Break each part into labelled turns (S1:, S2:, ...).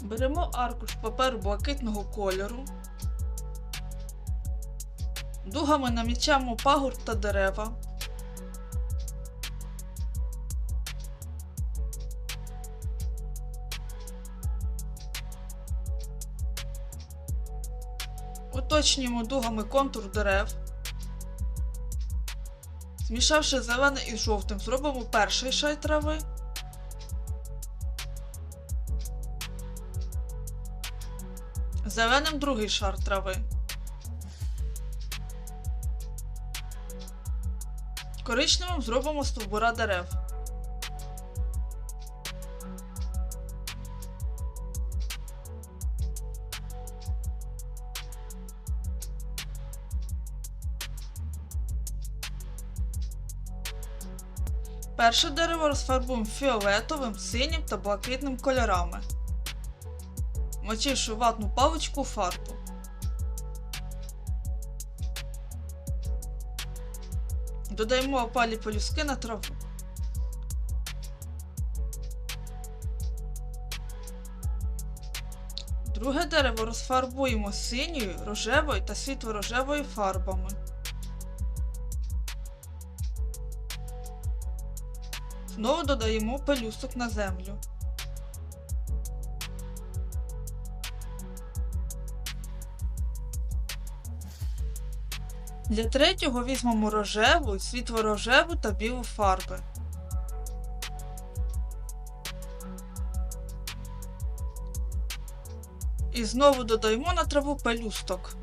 S1: Беремо аркуш паперу блакитного кольору. Дугами намічаємо пагорб та дерева. Уточнюємо дугами контур дерев. Змішавши зелене із жовтим, зробимо перший шай трави. Зеленим другий шар трави. Коричневим зробимо стовбура дерев. Перше дерево розфарбуємо фіолетовим, синім та блакитним кольорами. Мочивши ватну паличку у фарбу. Додаємо опалі пелюстки на траву. Друге дерево розфарбуємо синьою, рожевою та світло-рожевою фарбами. Знову додаємо пелюсток на землю. Для третього візьмемо рожеву, світло-рожеву та білу фарби. І знову додаємо на траву пелюсток.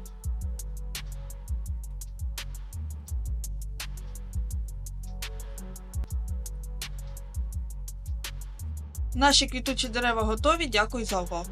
S1: Наші квітучі дерева готові. Дякую за увагу.